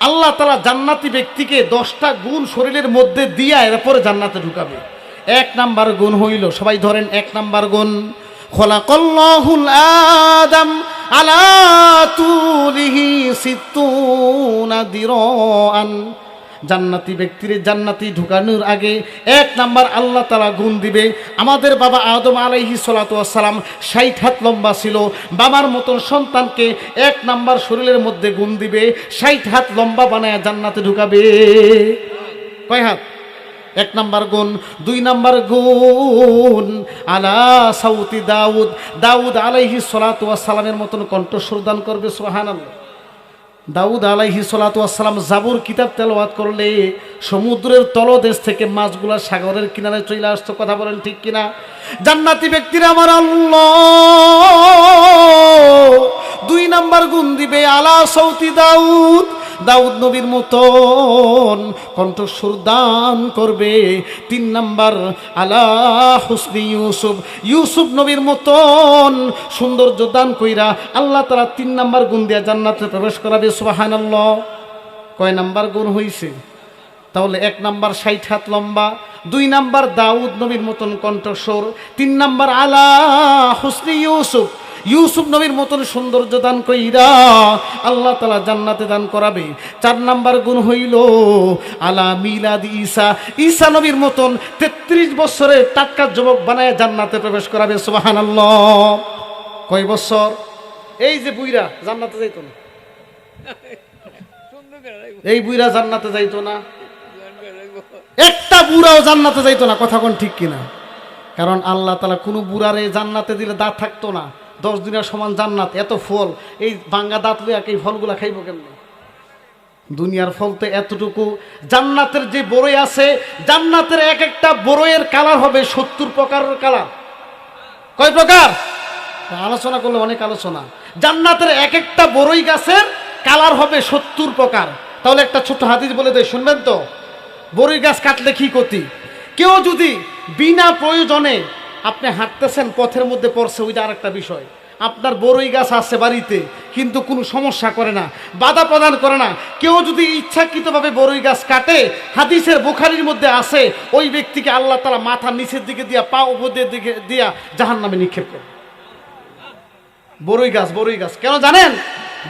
আল্লাহ তালা জান্নাতি ব্যক্তিকে দশটা গুণ শরীরের মধ্যে দিয়া এরপরে জান্নাতে ঢুকাবে। এক নাম্বার গুণ হইল, সবাই ধরেন এক নাম্বার গুণ, খোলাকল্লাহুল আদম আলা তুলিহি সিতুনা দিরান জান্নাতি ব্যক্তির জান্নাতি ঢুকানোর আগে এক নাম্বার আল্লাহ তালা গুণ দিবে। আমাদের বাবা আদম আলাইহি সালাম ষাট হাত লম্বা ছিল। বাবার মতন সন্তানকে এক নাম্বার শরীরের মধ্যে গুণ দিবে। ষাট হাত লম্বা বানায় জান্নাতে ঢুকাবে। কয় হাত? এক নাম্বার গুণ। দুই নাম্বার গুণ। আলা সাউতি দাউদ। দাউদ আলাইহি সালামের মতন কণ্ঠস্বর দান করবে, সুবহানাল্লাহ। দাউদ আলাইহি সালাতাম জাবুর কিতাব তেলাওয়াত করলে সমুদ্রের তলদেশ থেকে মাছগুলা সাগরের কিনারে চলে আসতো, কথা বলেন ঠিক কিনা? জান্নাতি ব্যক্তিরা আমার আল্লাহ, দুই নাম্বার গুণ দিবে, আলা সৌতি দাউদ দাউদ নবীর মতন কণ্ঠস্বর দান করবে। তিন নাম্বার, আলা হুসনি ইউসুফ। ইউসুফ নবীর মতন সৌন্দর্য দান কইরা আল্লাহ তারা তিন নাম্বার গুণ দিয়া জান্নাতে প্রবেশ করাবে সুবাহান কয় নাম্বার গুণ হইছে? তাহলে এক নাম্বার ষাট হাত লম্বা, দুই নাম্বার দাউদ নবীর মতন কণ্ঠস্বর, তিন নাম্বার আলা হুসনি ইউসুফ। ইউসুফ নবীর মতন সৌন্দর্য দান কইরা আল্লাহ তালা জান্নাতে দান করাবে। চার নাম্বার গুণ হইল আলা মিলাদ ঈসা। ঈসা নবীর মতন তেত্রিশ বছরের টাটকা যুবক বানায় জান্নাতে প্রবেশ করাবে সুবাহান কয় বছর? এই যে বুইরা, জান্নাতে যাইত না। এই বুইরা জান্নাতে যাইতো না। একটা বুড়াও জান্নাতে যাইতো না, কথা কোন ঠিক কিনা? কারণ আল্লাহ তালা কোনো বুড়ারে জান্নাতে দিলে দাঁত থাকতো না। দশ দিনের সমান জান্নাত, এত ফল। এই ভাঙ্গা দাঁত লইয়া এই ফলগুলা খাইব কেমনি? দুনিয়ার ফল তো এতটুকু। জান্নাতের যে বড়ই আছে, জান্নাতের এক একটা বড়ইয়ের কালার হবে সত্তর প্রকারের কালার। কয় প্রকার? আলোচনা করলে অনেক আলোচনা। জান্নাতের এক একটা বড়ই গাছের কালার হবে সত্তর প্রকার। তাহলে একটা ছোট্ট হাদিস বলে দেয় শুনবেন তো? বড়ই গাছ কাটলে কি ক্ষতি? কেউ যদি বিনা প্রয়োজনে আপনি হাঁটতেছেন, পথের মধ্যে পড়ছে, ওইটা আর একটা বিষয়। আপনার বড়ই গাছ আছে বাড়িতে, কিন্তু কোনো সমস্যা করে না, বাধা প্রদান করে না। কেউ যদি ইচ্ছাকৃতভাবে বড়ই গাছ কাটে, হাদিসের বোখারির মধ্যে আসে ওই ব্যক্তিকে আল্লাহ তালা মাথা নিচের দিকে দিয়া, পা উপদের দিকে দিয়া জাহান নামে নিক্ষেপ করে। বড়ই গাছ বড়ই গাছ। কেন জানেন?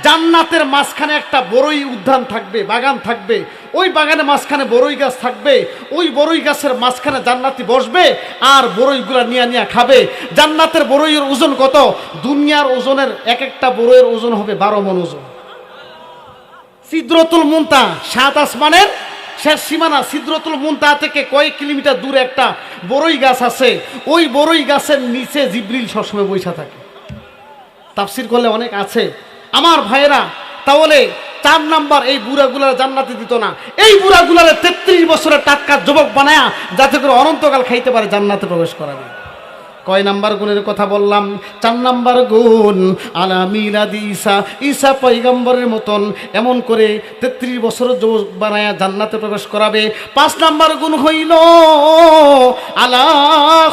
জান্নাতের মাঝখানে একটা বড়ই উদ্যান থাকবে, বাগান থাকবে ওই বাগানের মাঝখানে বড়ই গাছ থাকবে, ওই বড়ই গাছের মাঝখানে জান্নাতি বসবে আর বড়ইগুলা নিয়ে নিয়ে খাবে। জান্নাতের বড়ইয়ের ওজন কত? দুনিয়ার ওজনের এক একটা বড়ইয়ের ওজন হবে বারো মন ওজন। সিদ্রতুল মুন্তা, সাত আসমানের শেষ সীমানা। সিদ্রতুল মুন্তা থেকে কয়েক কিলোমিটার দূরে একটা বড়ই গাছ আছে। ওই বড়ই গাছের নিচে জিব্রিল সবসময় বৈশা থাকে। তাফসির করলে অনেক আছে। আমার ভাইয়েরা, তাহলে চার নাম্বার, এই বুড়াগুলার জান্নাতে দিত না। এই বুড়াগুলারে তেত্রিশ বছরের টাটকা যুবক বানায়া যাতে করে অনন্তকাল খাইতে পারে, জান্নাতে প্রবেশ করাবে। কয় নাম্বার গুণের কথা বললাম, চার নাম্বার গুণ, আলা মিলাদি ঈসা ঈসা পৈগম্বরের মতন এমন করে তেত্রিশ বছরের যুবক বানায়া জান্নাতে প্রবেশ করাবে। পাঁচ নাম্বার গুণ হইল, আলা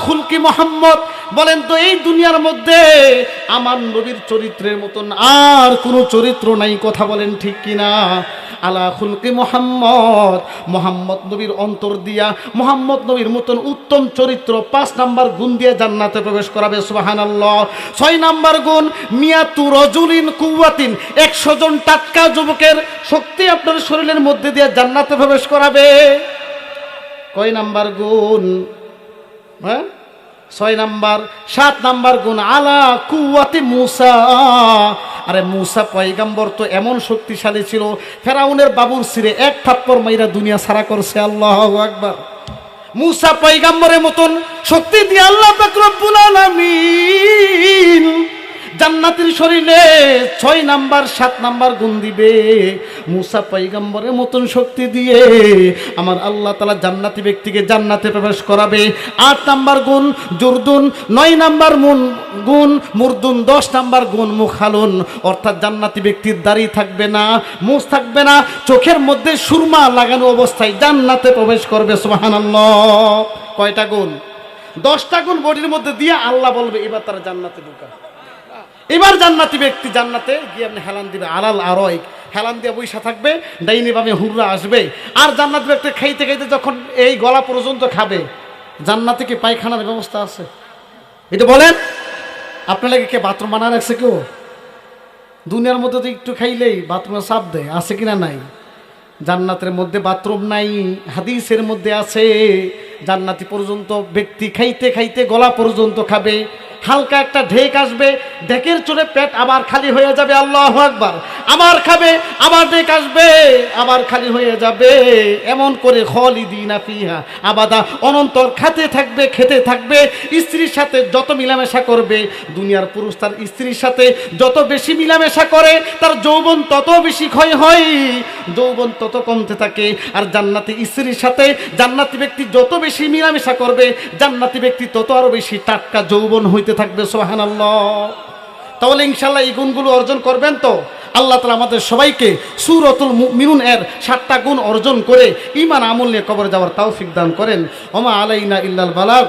খুলকি মোহাম্মদ বলেন তো, এই দুনিয়ার মধ্যে আমার নবীর চরিত্রের মতন আর কোনো চরিত্র নাই, কথা বলেন ঠিক কিনা? আলা খুলকি মোহাম্মদ মোহাম্মদ নবীর অন্তর দিয়া, মোহাম্মদ নবীর মতন উত্তম চরিত্র, পাঁচ নাম্বার গুণ দিয়ে জান্নাতে প্রবেশ করাবে সুবাহান ছয় নাম্বার গুণ, মিয়াতু রজুলিন কুয়াতিন একশো জন টাটকা যুবকের শক্তি আপনার শরীরের মধ্যে দিয়ে জান্নাতে প্রবেশ করাবে। কয় নাম্বার গুণ? হ্যাঁ? ছয় নাম্বার, সাত নাম্বার গুণ, আলা কুয়াতে মুসা। আরে মুসা পয়গাম্বর তো এমন শক্তিশালী ছিল, ফেরাউনের বাবুর সিরে এক থাপ্পর মাইরা দুনিয়া সারা করছে, আল্লাহ একবার মুসা পয়গাম্বরের মতন শক্তি দিয়ে আল্লাহ রব্বুল আলামিন জান্নাতের শরীরে ছয় নাম্বার, সাত নাম্বার গুণ দিবে। মুসা পৈগম্বরের মতন শক্তি দিয়ে আমার আল্লাহ তালা জান্নাতি ব্যক্তিকে জান্নাতে প্রবেশ করাবে। আট নাম্বার গুণ জুরদুন, নয় নাম্বার মুন গুণ মুরদুন, দশ নাম্বার গুণ মুখালুন। অর্থাৎ জান্নাতি ব্যক্তির দাড়ি থাকবে না, মুখ থাকবে না, চোখের মধ্যে সুরমা লাগানো অবস্থায় জান্নাতে প্রবেশ করবে সোহান কয়টা গুণ? দশটা গুণ বডির মধ্যে দিয়ে আল্লাহ বলবে, এবার তারা জান্নাতে ঢুকা এবার জান্নাতি ব্যক্তি জান্নাতে গিয়ে আপনি হেলান দিবে, আলাল আরয় হেলান দিয়ে বৈশা থাকবে, ডাইনি বামে হুররা আসবে। আর জান্নাত ব্যক্তি খাইতে খাইতে যখন এই গলা পর্যন্ত খাবে, জান্নাতে কি পায়খানার ব্যবস্থা আছে? এটা বলেন, আপনার লাগে কে বাথরুম বানা রাখছে কেউ? দুনিয়ার মধ্যে তো একটু খাইলেই বাথরুমে চাপ দেয়, আছে কিনা নাই? জান্নাতের মধ্যে বাথরুম নাই, হাদিসের মধ্যে আছে, জান্নাতি পর্যন্ত ব্যক্তি খাইতে খাইতে গলা পর্যন্ত খাবে। হালকা একটা ঢেক আসবে, ঢেকের চড়ে পেট আবার খালি হয়ে যাবে, আল্লাহ একবার আবার খাবে আবার ঢেক আসবে, আবার খালি হয়ে যাবে। এমন করে খলিদিনা ফিহা, আবাদা অনন্তর খেতে থাকবে খেতে থাকবে, স্ত্রীর সাথে যত মিলামেশা করবে, দুনিয়ার পুরুষ তার স্ত্রীর সাথে যত বেশি মিলামেশা করে, তার যৌবন তত বেশি ক্ষয় হয়। যৌবন তত কমতে থাকে। আর জান্নাতি স্ত্রীর সাথে জান্নাতি ব্যক্তি যত বেশি মিলামেশা করবে, জান্নাতি ব্যক্তি তত আরও বেশি টাটকা যৌবন হইতে থাকবে সোহান তাহলে ইনশাল্লাহ এই গুণগুলো অর্জন করবেন তো? আল্লাহ তালা আমাদের সবাইকে সুরতুল মিনুন এর সাতটা গুণ অর্জন করে ইমান আমল নিয়ে কবর যাওয়ার তৌফিক দান করেন। ওমা আলাইনা ইল্লাল বালাগ।